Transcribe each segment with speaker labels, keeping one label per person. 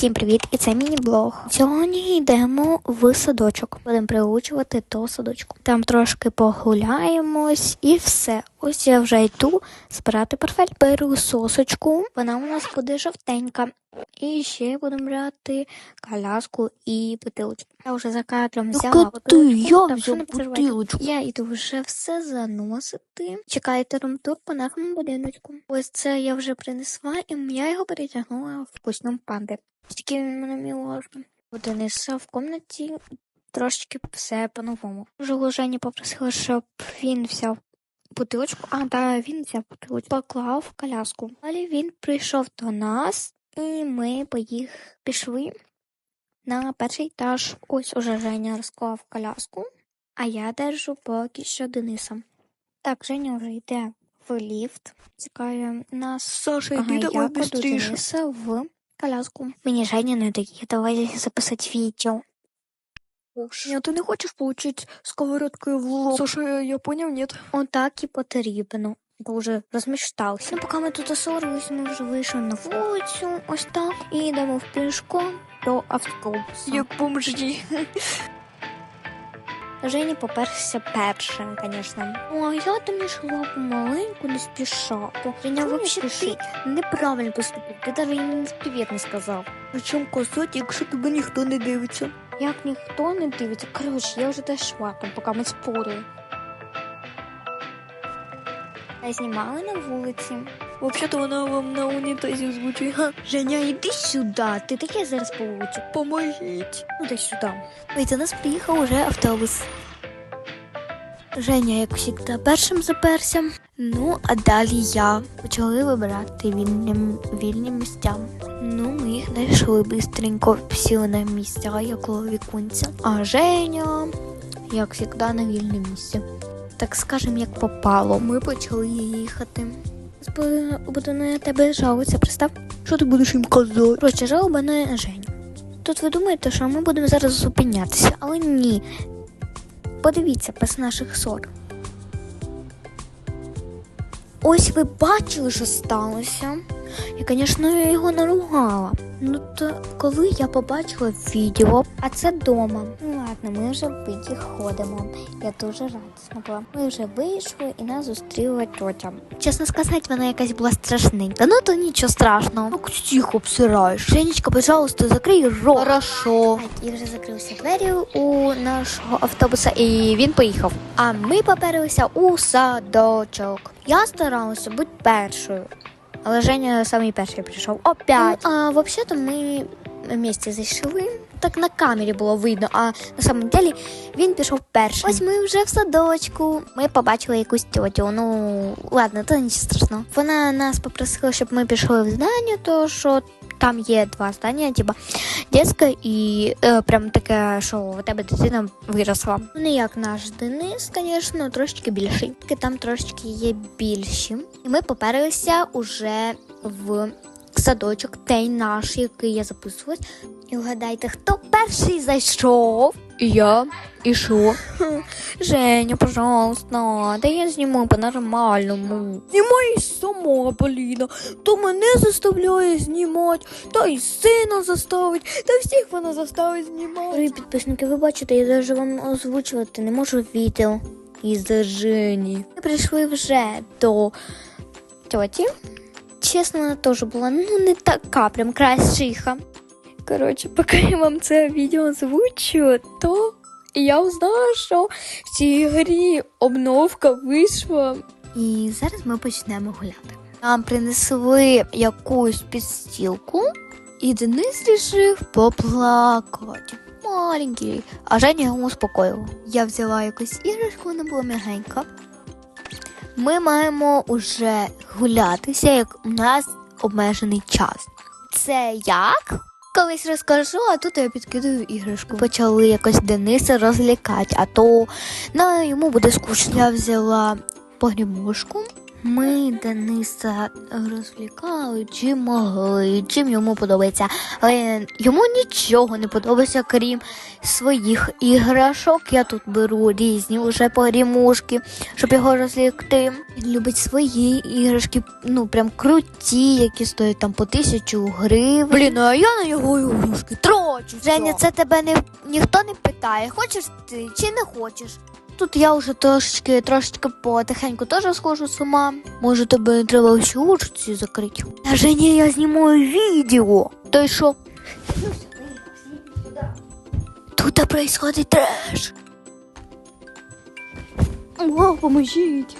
Speaker 1: Всім привіт! І це міні-блог. Сьогодні йдемо в садочок. Будемо приучувати до садочку. Там трошки погуляємось і все. Ось я вже йду збирати портфель. Беру сосочку. Вона у нас буде жовтенька. І ще будемо брати коляску і бутилочку. Я вже за кадром взяла бутилочку.
Speaker 2: я взяв бутилочку.
Speaker 1: Я йду вже все заносити. Чекайте румтур по нашому будиночку. Ось це я вже принесла, і я його перетягнула в костюм панди. Тільки він мене мілошний. Дениса в комнаті трошечки все по-новому. Вже Жені попросила, щоб він взяв бутилочку. А, да, він взяв бутилочку. Поклав в коляску. Далі він прийшов до нас, і ми поїх пішли на перший етаж. Ось уже Женя розклав коляску, а я держу поки що Дениса. Так, Женя вже йде в ліфт. Чекає нас.
Speaker 2: Саша, йди давай.
Speaker 1: Дениса в коляску. Мені Женя не дає, давай записати відео.
Speaker 2: Ні, ти не хочеш получить сковородкою в лоб? Саша, я, я понял, нет.
Speaker 1: Отак і потрібно. Бо вже розміштався. Ну, поки ми тут осорились, ми вже вийшли на вулицю, ось так, і йдемо в пішку до автобуса.
Speaker 2: Як бомжі.
Speaker 1: Жені поперся першим, звісно. Ну, а я там йшла помаленьку, не спіша. Женя взагалі
Speaker 2: ти?
Speaker 1: неправильно поступив. Ти навіть йому привіт не сказав.
Speaker 2: Причому косать, якщо тебе ніхто не дивиться.
Speaker 1: Як ніхто не дивиться. Коротше, я вже дійшла там, поки ми спорили. Знімали на вулиці.
Speaker 2: Взагалі-то вона вам на унітазі звучить. Ха.
Speaker 1: Женя, іди сюди, ти таке зараз получиш.
Speaker 2: Поможіть.
Speaker 1: Ну, дай сюди. Ой, до нас приїхав уже автобус. Женя, як завжди, першим заперся. Ну, а далі я. Почали вибирати вільні, вільні місця. Ну, ми їх знайшли бистренько, сіли на місця, як коло віконця. А Женя, як завжди, на вільне місце. Так скажем, як попало. Ми почали їхати. Буду на тебе жалуватися, пристав.
Speaker 2: Що ти будеш їм казати?
Speaker 1: Коротше, жалоба на Женю. Тут ви думаєте, що ми будемо зараз зупинятися, але ні. Подивіться без наших ссор. Ось ви бачили, що сталося. І, звісно, я його наругала. Ну то коли я побачила відео, а це дома. Ну ладно, ми вже виходимо. Я дуже радісна була. Ми вже вийшли і нас зустріла тьотя. Чесно сказати, вона якась була страшненька. Ну то нічого страшного.
Speaker 2: Ну, тихо обсираєш.
Speaker 1: Женечка, пожалуйста, закрий рот.
Speaker 2: Хорошо.
Speaker 1: І вже закрився двері у нашого автобуса, і він поїхав. А ми поперилися у садочок. Я старалася бути першою. Але Женя самий перший прийшов. Опять. Ну, а взагалі-то ми вместе зайшли. Так на камері було видно, а на самом деле він пішов першим. Ось ми вже в садочку. Ми побачили якусь тьотю. Ну ладно, то нічого страшного. Вона нас попросила, щоб ми пішли в здання, то що там є два здання, типа дитяче і е, прям таке, що у тебе дитина виросла. Ну, не як наш Денис, звісно, трошечки більший. Там трошечки є більші. І ми поперилися уже в садочок, той наш, який я записувалась. І вгадайте, хто перший зайшов?
Speaker 2: І я. І що?
Speaker 1: Женя, пожалуйста, да я зніму по-нормальному.
Speaker 2: Знімай сама, Поліна. То мене заставляє знімати, та й сина заставить, та всіх вона заставить знімати.
Speaker 1: Дорогі підписники, ви бачите, я навіть вам озвучувати не можу відео.
Speaker 2: Із-за Жені.
Speaker 1: Ми прийшли вже до тьоті. Чесно, вона теж була ну не така прям красиха.
Speaker 2: Коротше, поки я вам це відео озвучу, то я узнала, що в цій грі обновка вийшла.
Speaker 1: І зараз ми почнемо гуляти. Нам принесли якусь підстілку, і Денис рішив поплакати. Маленький. А Женя його успокоїла. Я взяла якусь іграшку, вона була м'ягенька. Ми маємо уже гулятися, як у нас обмежений час. Це як? Колись розкажу, а тут я підкидаю іграшку. Почали якось Дениса розлікати, а то на йому буде скучно. Я взяла погрібушку, Ми Дениса розвлікали чим могли, чим йому подобається. Але йому нічого не подобається, крім своїх іграшок. Я тут беру різні вже погрімушки, щоб його розлікти. Він любить свої іграшки, ну прям круті, які стоять там по тисячу гривень. Блін, а я на його іграшки трочу. Женя, це тебе не ніхто не питає, хочеш ти чи не хочеш. Тут я вже трошечки, трошечки потихеньку теж схожу з ума. Може, тебе не треба всі очі закрити. Та Женя, я знімаю відео. То й що? Тут происходить треш.
Speaker 2: О, поможіть.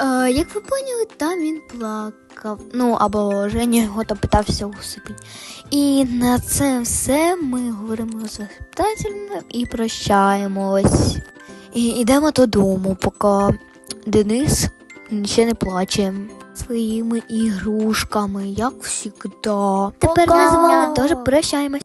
Speaker 1: Е, як ви поняли, там він плакав. Ну, або Женя його там питався усипити. І на це все ми говоримо з і прощаємось. І йдемо додому, поки Денис ще не плаче. Своїми ігрушками, як завжди. Тепер ми з вами теж прощаємось.